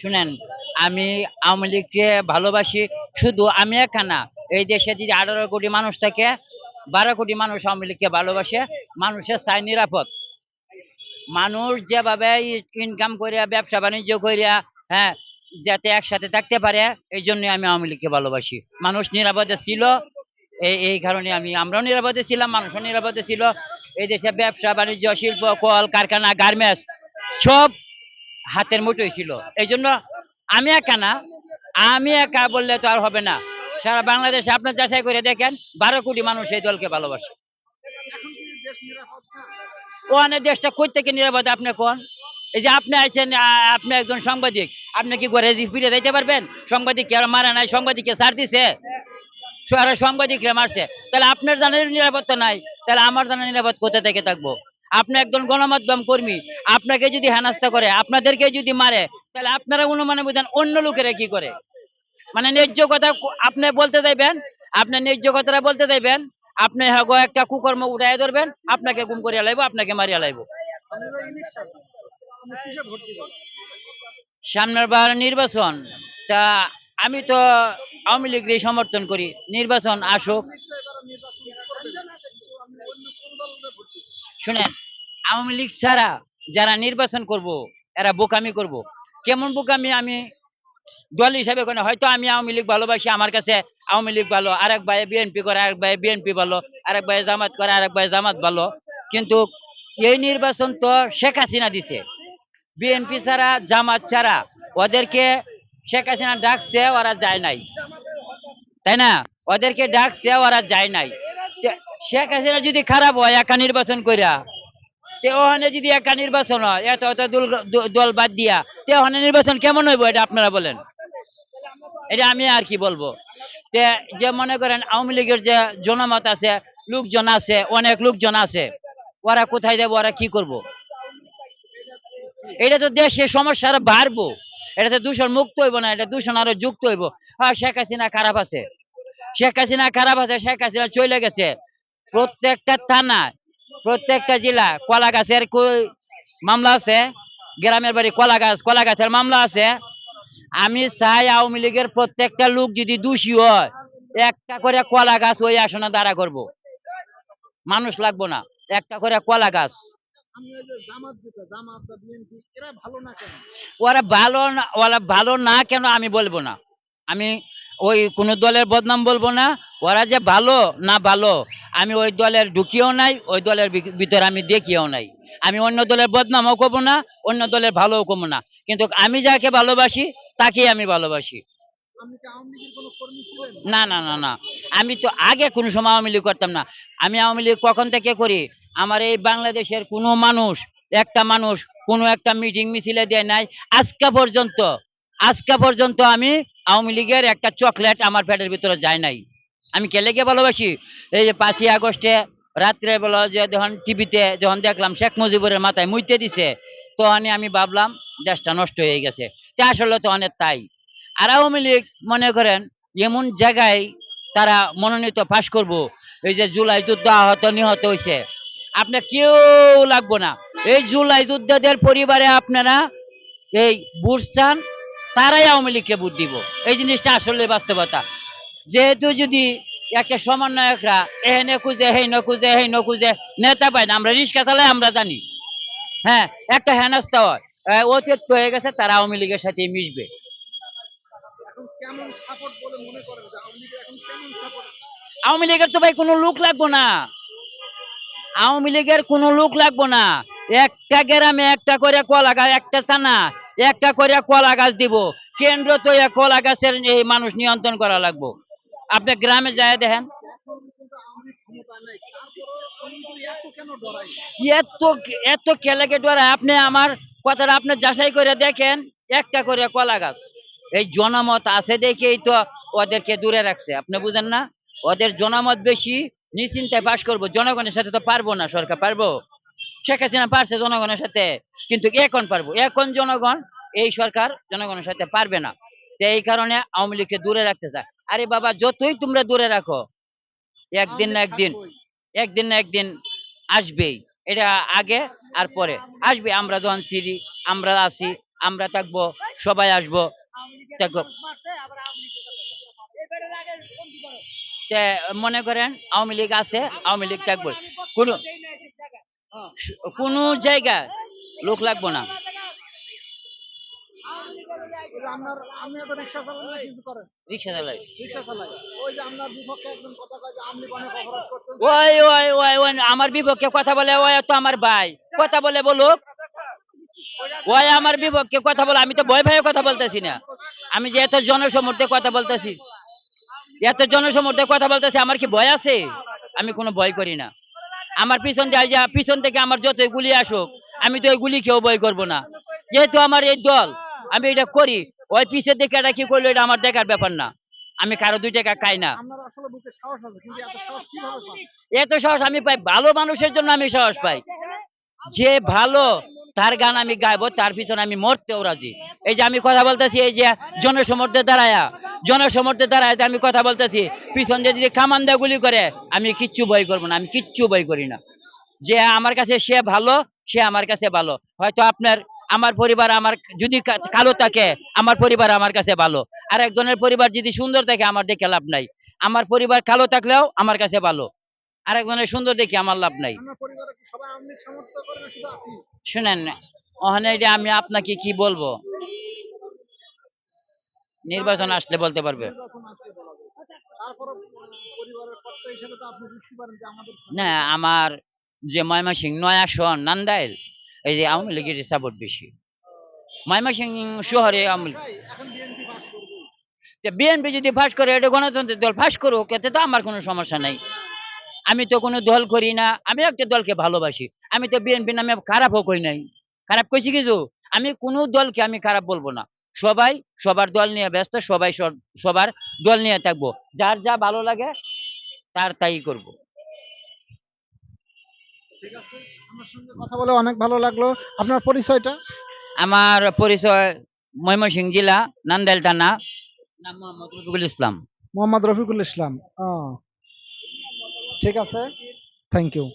শুনেন, আমি আওয়ামী লীগকে ভালোবাসি, শুধু আমি একা না, এই দেশে যদি আঠারো কোটি মানুষ থাকে, বারো কোটি মানুষ আওয়ামী লীগকে ভালোবাসে, মানুষের চাই নিরাপদ। মানুষ যেভাবে ইনকাম করিয়া ব্যবসা বাণিজ্য করিয়া হ্যাঁ যাতে একসাথে থাকতে পারে, এই জন্য আমি আওয়ামী লীগকে ভালোবাসি। মানুষ নিরাপদে ছিল এই এই কারণে আমি, আমরাও নিরাপদে ছিলাম, মানুষও নিরাপদে ছিল। এই দেশে ব্যবসা, বাণিজ্য, শিল্প, কল, কারখানা, গার্মেন্টস, সব হাতের মুঠোই ছিল। এই জন্য আমি একা না। আমি একা বললে তো আর হবে না। সারা বাংলাদেশে আপনার যাচাই করে দেখেন, বারো কোটি মানুষ এই দলকে ভালোবাসে। ওখানে দেশটা কই থেকে নিরাপদ, আপনি কোন? এই যে আপনি আইছেন, আ- আপনি একজন সাংবাদিক। আপনি কি ঘরে ফিরে যাইতে পারবেন? সাংবাদিক মারা নাই? সাংবাদিককে ছাড় দিছে? আর সাংবাদিকরা মারছে। তাহলে আপনার জানার নিরাপত্তা নাই। তাহলে আমার জানার নিরাপদ কোথা থেকে থাকব? আপনি একজন গণমাধ্যম কর্মী, আপনাকে যদি হেনাস্তা করে, আপনাদেরকে যদি মারে, তাহলে আপনারা অনুমানে বুঝেন অন্য লোকেরা কি করে? মানে ন্যায্য কথা আপনি বলতে চাইবেন? আপনি ন্যায্য কথাটা বলতে চাইবেন? আপনি হ্যাঁ একটা কুকর্ম উঠাই ধরবেন, আপনাকে গুম করিয়া লাইব, আপনাকে মারিয়া লাইব। সামনের বার নির্বাচন, তা আমি তো আওয়ামী লীগের সমর্থন করি। নির্বাচন আসুক শুনেন, আওয়ামী লীগ ছাড়া যারা নির্বাচন করব, এরা বোকামি করব। কেমন বোকামি আমি? দল হিসাবে কোনো? হয়তো আমি আওয়ামী লীগ ভালোবাসি, আমার কাছে আওয়ামী লীগ ভালো, আরেক ভাই বিএনপি করে, আরেক ভাই বিএনপি ভালো, আরেক ভাই জামাত করে, আরেক ভাই জামাত ভালো। কিন্তু এই নির্বাচন তো শেখ হাসিনা দিছে। বিএনপি ছাড়া, জামাত ছাড়া ওদেরকে শেখ হাসিনা ডাকছে, ওরা যায় নাই। তাই না? ওদেরকে ডাকছে, ওরা যায় নাই। শেখ হাসিনা যদি খারাপ হয়, একা নির্বাচন কইরা, তে ওখানে যদি একা নির্বাচন হয়, এত এত দল- বাদ দিয়া, তে ওখানে নির্বাচন কেমন হইব এটা আপনারা বলেন? এটা আমি আর কি বলব? তে যে মনে করেন আওয়ামী লীগের যে জনমত আছে, লোকজন আছে, অনেক লোকজন আছে, ওরা কোথায় যাব, ওরা কি করব? এটা তো দেশে সমস্যা আরও বাড়বো, এটা তো দূষণ মুক্ত হইব না, এটা দূষণ আরও যুক্ত হইব। হ্যাঁ শেখ হাসিনা খারাপ আছে। শেখ হাসিনা খারাপ আছে, শেখ হাসিনা চলে গেছে। প্রত্যেকটা থানা, প্রত্যেকটা জেলা কলা গাছের মামলা আছে, গ্রামের বাড়ি কলা গাছ কলা গাছের মামলা আছে। আমি চাই আওয়ামী লীগের প্রত্যেকটা লোক যদি দোষী হয়, একটা করে কলা গাছ ওই আসনে দাঁড়া করব। মানুষ লাগবো না, একটা করে কলা গাছ ওরা ভালো না ওরা ভালো না কেন আমি বলব না। আমি ওই কোনো দলের বদনাম বলব না। ওরা যে ভালো না ভালো আমি ওই দলের ঢুকিয়েও নাই ওই দলের ভিতরে আমি দেখিও নাই। আমি অন্য দলের বদনামও করব না অন্য দলের ভালোও করব না। কিন্তু আমি যাকে ভালোবাসি তাকেই আমি ভালোবাসি। না না না না। আমি তো আগে কোনো সময় আওয়ামী লীগ করতাম না। আমি আওয়ামী লীগ কখন থেকে করি? আমার এই বাংলাদেশের কোনো মানুষ একটা মানুষ কোনো একটা মিটিং মিছিলে দেয় নাই। আজকা পর্যন্ত আজকা পর্যন্ত আমি আওয়ামী লীগের একটা চকলেট আমার পেটের ভিতরে যায় নাই। আমি কে ভালোবাসি? এই যে পাঁচই আগস্টে রাত্রে বেলা যে যখন টিভিতে যখন দেখলাম শেখ মুজিবুরের মাথায় মুইতে দিছে তখন আমি ভাবলাম দেশটা নষ্ট হয়ে গেছে। তা আসলে তো অনেক তাই। আর আওয়ামী লীগ মনে করেন এমন জায়গায় তারা মনোনীত পাশ করব। এই যে জুলাই যুদ্ধ আহত নিহত হয়েছে আপনার কেউ লাগবো না। এই জুলাই যুদ্ধদের পরিবারে আপনারা এই বুট তারাই আওয়ামী লীগকে ভোট দিব। এই জিনিসটা আসলে বাস্তবতা। যেহেতু যদি একটা সমন্বয়করা এহেনে খুঁজে হেই নখুঁজে হেই নখুঁজে নেতা পায় না আমরা রিক্সা চালাই আমরা জানি। হ্যাঁ একটা হেনস্থা হয়। হয়ে গেছে তারা আওয়ামী লীগের সাথে মিশবে। আওয়ামী লীগের তো ভাই কোনো লোক লাগবো না। আওয়ামী লীগের কোনো লোক লাগবো না। একটা গ্রামে একটা করে কলা গাছ একটা থানা একটা করে কলা গাছ দিব। কেন্দ্র তো কলা গাছের এই মানুষ নিয়ন্ত্রণ করা লাগবো। আপনি গ্রামে যায় দেখেন। এত এত এত কেলেকে আপনি আমার কথাটা আপনি যাচাই করে দেখেন, একটা করে কলা গাছ। এই জনমত আছে দেখেই তো ওদেরকে দূরে রাখছে, আপনি বুঝেন না? ওদের জনমত বেশি নিশ্চিন্তায় পাশ করব। জনগণের সাথে তো পারব না, সরকার পারব? শেখ হাসিনা পারছে জনগণের সাথে, কিন্তু এখন পারব? এখন জনগণ, এই সরকার জনগণের সাথে পারবে না। এই কারণে আওয়ামী লীগকে দূরে রাখতে চায়। আরে বাবা, যতই তোমরা দূরে রাখো, একদিন না একদিন একদিন না একদিন আসবেই। এটা আগে আর পরে। আসবে, আমরা যখন সিরি আমরা আছি, আমরা থাকব, সবাই আসব। তে, মনে করেন আওয়ামী লীগ আছে, আওয়ামী লীগ থাকব। কোনো কোনো জায়গায় লোক লাগবো না। আপনার আপনি তো রিক্সা চালান না কিছু করেন। রিক্সা চালাই। রিক্সা চালাই। ওই যে আপনার বিপক্ষে একজন কথা কয় যে আমলি অনেক অপরাধ করছেন। ওই ওই ওই ওই আমার বিপক্ষে কথা বলে ওই তো আমার ভাই। কথা বলে বলুক। ওই আমার বিপক্ষে কথা বলে আমি তো ভয় ভয়ে কথা বলতেছি না। আমি যে এত জনসমর্থে কথা বলতেছি এত জনসমর্থে কথা বলতেছি আমার কি ভয় আছে? আমি কোনো ভয় করি না। আমার পিছন দিয়ে যা পিছন থেকে আমার যতই গুলি আসুক আমি তো ওই গুলি খেয়েও ভয় করব না। যেহেতু আমার এই দল আমি এটা করি। ওই পিছের দিকে এটা কি করল এটা আমার দেখার ব্যাপার না। আমি কারও দুই টাকা খাই না। এত সাহস আমি পাই ভালো মানুষের জন্য আমি সাহস পাই। যে ভালো তার গান আমি গাইবো তার পিছনে আমি মরতেও রাজি। এই যে আমি কথা বলতেছি এই যে জনসমর্থে দাঁড়ায়া জনসমর্থে দাঁড়ায় আমি কথা বলতেছি পিছন দিয়ে যদি কামান দিয়ে গুলি করে আমি কিচ্ছু ভয় করব না আমি কিচ্ছু ভয় করি না। যে আমার কাছে সে ভালো সে আমার কাছে ভালো। হয়তো আপনার আমার পরিবার আমার যদি কালো থাকে আমার পরিবার আমার কাছে ভালো। আর একজনের পরিবার যদি সুন্দর থাকে আমার দেখে লাভ নাই। আমার পরিবার কালো থাকলেও আমার কাছে ভালো। আর একজনের সুন্দর দেখে আমার লাভ নাই। শুনেন ওখানে এটা আমি আপনাকে কি বলব? নির্বাচন আসলে বলতে পারবে। না আমার যে ময়মাসিং নয় আসন নান্দাইল এই যে আওয়ামী লীগের সাপোর্ট বেশি। ময়মাসিং শহরে আওয়ামী লীগ। বিএনপি যদি ফাঁস করে, এটা গণতন্ত্রের দল ফাঁস করুক, এতে তো আমার কোনো সমস্যা নাই। আমি তো কোনো দল করি না, আমি একটা দলকে ভালোবাসি। আমি তো বিএনপি নামে খারাপও করি নাই। খারাপ কইছি কিছু আমি কোনো দলকে আমি খারাপ বলব না। সবাই সবার দল নিয়ে ব্যস্ত, সবাই সব- সবার দল নিয়ে থাকব। যার যা ভালো লাগে, তার তাই করব। ঠিক আছে? আমার সঙ্গে কথা বলে অনেক ভালো লাগল। আপনার পরিচয়টা? আমার পরিচয় ময়মনসিংহ জেলা নান্দাইল থানা। নাম মোহাম্মদ রফিকুল ইসলাম। মোহাম্মদ রফিকুল ইসলাম ঠিক আছে? Thank you